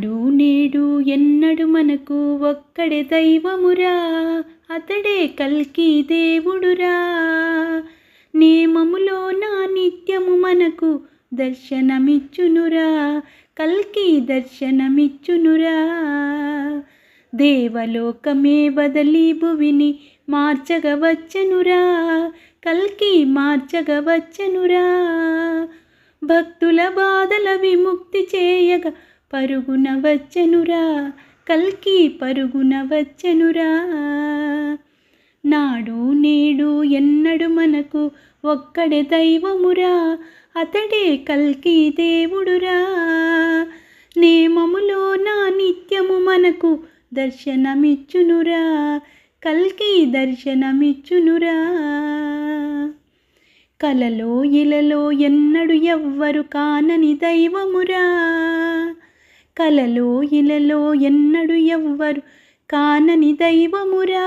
నాడు నేడు ఎన్నడు మనకు ఒక్కడే దైవమురా అతడే కల్కి దేవుడురా. నేమములో నా నిత్యము మనకు దర్శనమిచ్చునురా కల్కి దర్శనమిచ్చునురా. దేవలోకమే వదలి భువిని మార్చగవచ్చనురా కల్కి మార్చగవచ్చనురా. భక్తుల బాధల విముక్తి చేయగా పరుగున వచ్చెనురా కల్కి పరుగున వచ్చెనురా. నాడు నేడు ఎన్నడు మనకు ఒక్కడే దైవమురా అతడే కల్కి దేవుడురా. నేమములో నా నిత్యము మనకు దర్శనమిచ్చునురా కల్కి దర్శనమిచ్చునురా. కలలో ఇలలో ఎన్నడు ఎవ్వరు కానని దైవమురా. కలలో ఇలలో ఎన్నడు ఎవ్వరు కానని దైవమురా.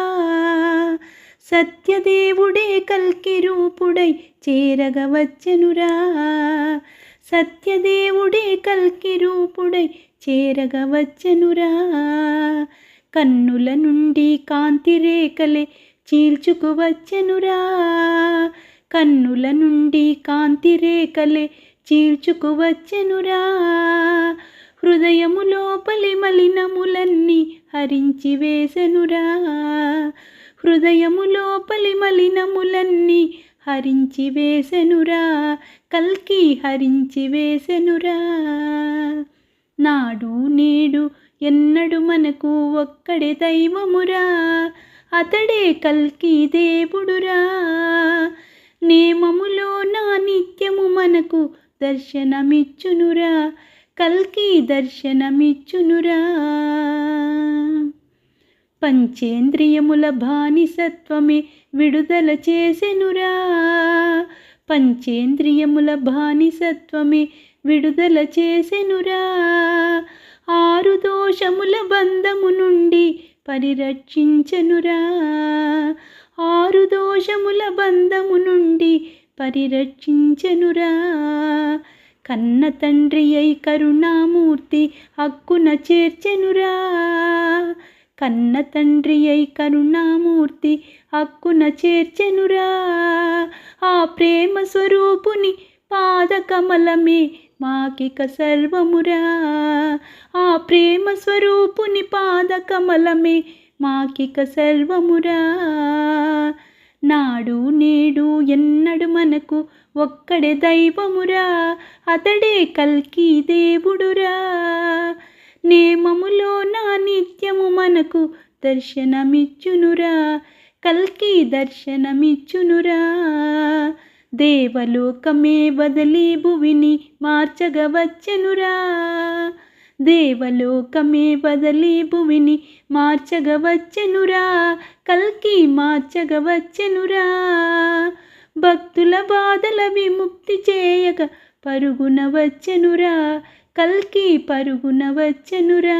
సత్యదేవుడే కల్కి రూపుడై చేరగవచ్చనురా సత్యదేవుడే కల్కి రూపుడై చేరగవచ్చనురా కన్నుల నుండి కాంతి రేఖలే చీల్చుకువచ్చనురా కన్నుల నుండి కాంతి రేఖలే చీల్చుకువచ్చెనురా హృదయము లోపలి మలినములన్నీ హరించి వేసెనురా. హృదయము లోపలి మలినములన్నీ హరించి వేసెనురా. కల్కి హరించి వేసెనురా. నాడు నేడు ఎన్నడు మనకు ఒక్కడే దైవమురా. అతడే కల్కి దేవుడురా. నేమములో నా నిత్యము మనకు దర్శనమిచ్చునురా. కల్కి దర్శనమిచ్చునురా. పంచేంద్రియముల బానిసత్వమే విడుదల చేసెనురా. పంచేంద్రియముల బానిసత్వమే విడుదల చేసెనురా. ఆరు దోషముల బంధము నుండి పరిరక్షించెనురా. ఆరు దోషముల బంధము నుండి పరిరక్షించెనురా. కన్న తండ్రి అయి కరుణామూర్తి హక్కున చేర్చెనురా. కన్న తండ్రి అయి కరుణామూర్తి హక్కున చేర్చెనురా. ఆ ప్రేమ స్వరూపుని పాదకమలమే మాకిక సర్వమురా. ఆ ప్రేమ స్వరూపుని పాదకమలమే మాకిక సర్వమురా. నాడు నేడు ఎన్నడు మనకు ఒక్కడే దైవమురా అతడే కల్కి దేవుడురా. నేమములో నా నిత్యము మనకు దర్శనమిచ్చునురా కల్కి దర్శనమిచ్చునురా. దేవలోకమే వదలి భువిని మార్చగవచ్చెనురా దేవలోకమే బదలి భూమిని మార్చగవచ్చెనురా కల్కి మార్చగవచ్చెనురా. భక్తుల బాధల విముక్తి చేయక పరుగున వచ్చెనురా కల్కి పరుగున వచ్చెనురా.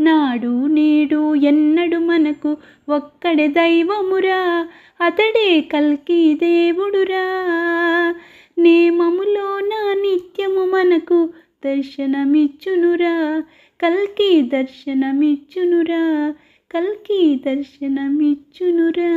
నాడు నేడు ఎన్నడు మనకు ఒక్కడే దైవమురా అతడే కల్కి దేవుడురా నేమములో నా నిత్యము మనకు దర్శనమిచ్చునురా కల్కి దర్శనమిచ్చునురా కల్కి దర్శనమిచ్చునురా.